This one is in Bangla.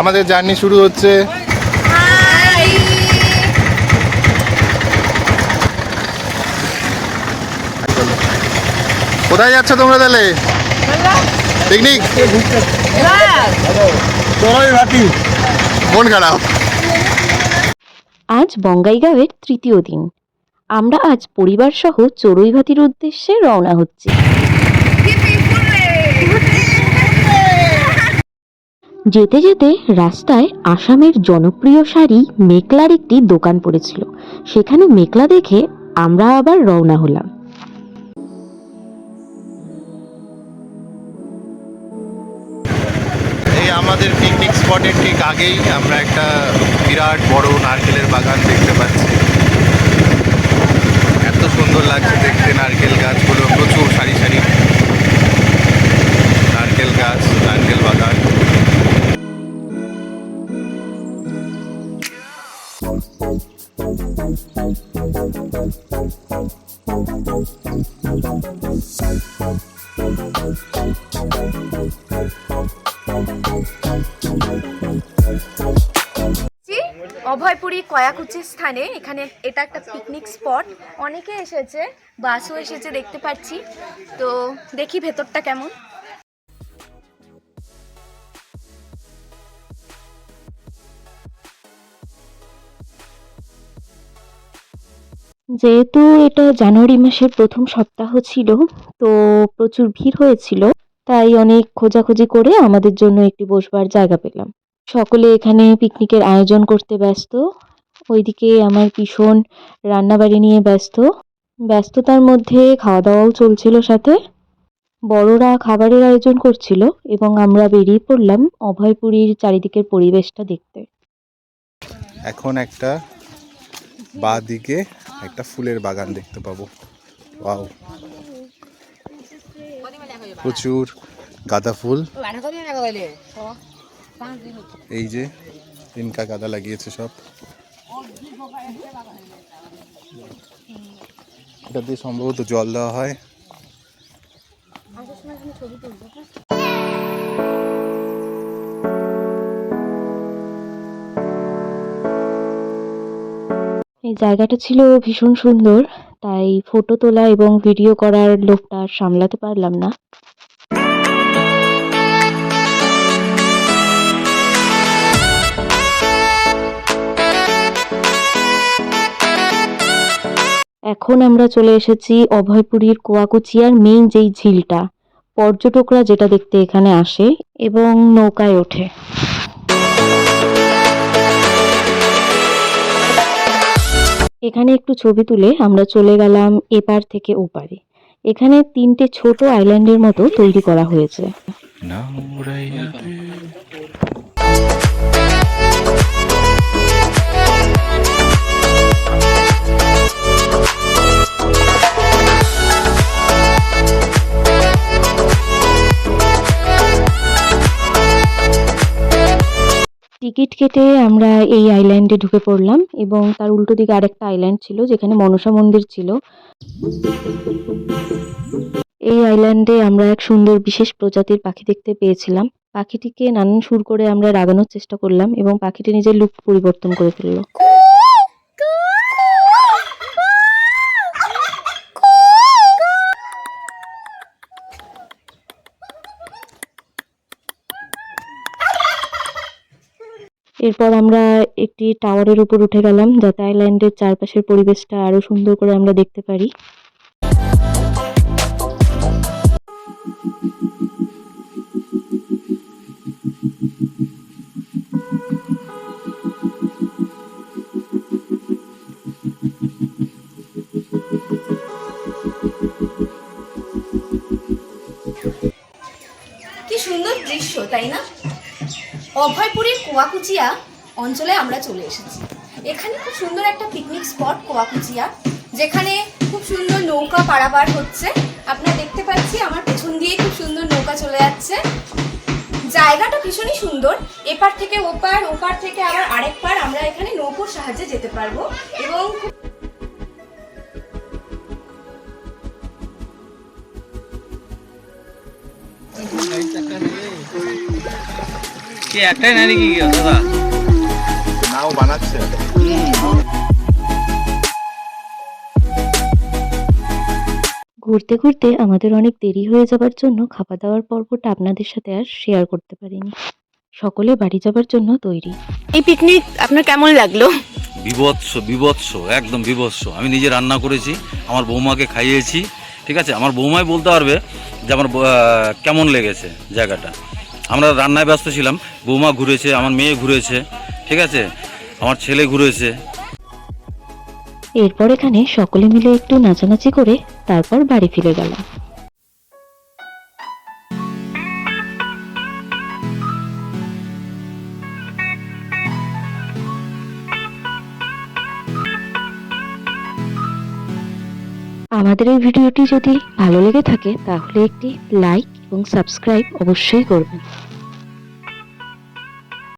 আমাদের জার্নি শুরু হচ্ছে। কোথায় যাচ্ছ তোমরা তাহলে? পিকনিক মন খারাপ। আজ বঙ্গাইগাঁওয়ের তৃতীয় দিন। আমরা আজ পরিবার সহ চড়ুইভাতির উদ্দেশ্যে রওনা হচ্ছি। যেতে যেতে রাস্তায় আসামের জনপ্রিয় শাড়ি মেকলার একটি দোকান পড়েছিল। সেখানে মেকলা দেখে আমরা আবার রওনা হলাম। আমাদের পিকনিক স্পটের ঠিক আগেই আমরা একটা বিরাট বড় নারকেলের বাগান দেখতে পাচ্ছি। এত সুন্দর লাগছে দেখতে নারকেল। অভয়পুরী কয়াকুচির স্থানে এখানে এটা একটা পিকনিক স্পট অনেকে এসেছে বাসও এসেছে দেখতে পাচ্ছি। তো দেখি ভেতরটা কেমন। যেহেতু এটা জানুয়ারি মাসের প্রথম সপ্তাহ ছিল, তো প্রচুর ভিড় হয়েছিল, তাই অনেক খোঁজাখুঁজি করে আমাদের জন্য একটি বসবার জায়গা পেলাম। সকলে এখানে পিকনিকের আয়োজন করতে ব্যস্ত, ওইদিকে আমার ভীষণ রান্নাবাড়ি নিয়ে ব্যস্ত। ব্যস্ততার মধ্যে খাওয়া দাওয়াও চলছিল সাথে। বড়রা খাবারের আয়োজন করছিল এবং আমরা বেরিয়ে পড়লাম অভয়পুরীর চারিদিকের পরিবেশটা দেখতে। এখন একটা বা দিকে একটা ফুলের বাগান দেখতে পাবো। ওয়াও। প্রচুর গাঁদা ফুল। এই যে তিনকা গাঁদা লাগিয়েছে সব। এটা দিয়ে সম্ভবত জল দেওয়া হয়। জায়গাটা ছিল ভীষণ সুন্দর, তাই ফটো তোলা এবং ভিডিও করার লোভটা সামলাতে পারলাম না। এখন আমরা চলে এসেছি অভয়পুরীর কোয়াকুচিয়ার মেইন যেই ঝিলটা, পর্যটকরা যেটা দেখতে এখানে আসে এবং নৌকায় ওঠে। এখানে একটু ছবি তুলে আমরা চলে গেলাম এপার থেকে ওপারে। এখানে তিনটে ছোট আইল্যান্ডের মতো তৈরি করা হয়েছে। কেটে আমরা এই আইল্যান্ডে ঢুকে পড়লাম এবং তার উল্টো দিকে আরেকটা আইল্যান্ড ছিল যেখানে মনসা মন্দির ছিল। এই আইল্যান্ডে আমরা এক সুন্দর বিশেষ প্রজাতির পাখি দেখতে পেয়েছিলাম। পাখিটিকে নানান সুর করে আমরা রাগানোর চেষ্টা করলাম এবং পাখিটি নিজের লুক পরিবর্তন করে ফেলল। এরপর আমরা একটি টাওয়ারের উপর উঠে গেলাম, যাতে আইল্যান্ডের চারপাশের পরিবেশটা আরও সুন্দর করে আমরা দেখতে পারি। কি সুন্দর দৃশ্য, তাই না? অভয়পুরীর কোয়াকুচিয়া অঞ্চলে আমরা চলে এসেছি। এখানে খুব সুন্দর একটা পিকনিক স্পট কোয়াকুচিয়া, যেখানে খুব সুন্দর নৌকা পারাপার হচ্ছে। আপনারা দেখতে পাচ্ছি আমার পেছন দিয়ে খুব সুন্দর নৌকা চলে যাচ্ছে। জায়গাটা ভীষণই সুন্দর। এপার থেকে ওপার ওপার থেকে আবার আরেক পার আমরা এখানে নৌকোর সাহায্যে যেতে পারব এবং খুব কি একটাই নাই নাকি দাদা? নাও বানাচ্ছে। ঘুরতে ঘুরতে আমাদের অনেক দেরি হয়ে যাবার জন্য খাওয়া দাওয়ার পর্বটা আপনাদের সাথে আর শেয়ার করতে পারিনি। সকলে বাড়ি যাবার জন্য তৈরি। এই পিকনিক আপনার কেমন লাগল? বিভৎস বিভৎস একদম বিভৎস। আমি নিজে রান্না করেছি আমার বৌমাকে খাইয়েছি ঠিক আছে? আমার বৌমাই বলতে পারবে যে আমার কেমন লেগেছে জায়গাটা। আমরা রান্নায় ব্যস্ত ছিলাম। বৌমা ঘুরেছে, আমার মেয়ে ঘুরেছে, ঠিক আছে? আমার ছেলে ঘুরেছে। এরপর এখানে সকলে মিলে একটু নাচানাচি করে তারপর বাড়ি ফিরে গেলাম। আমাদের এই ভিডিওটি যদি ভালো লেগে থাকে, তাহলে একটি লাইক এবং সাবস্ক্রাইব অবশ্যই করবেন।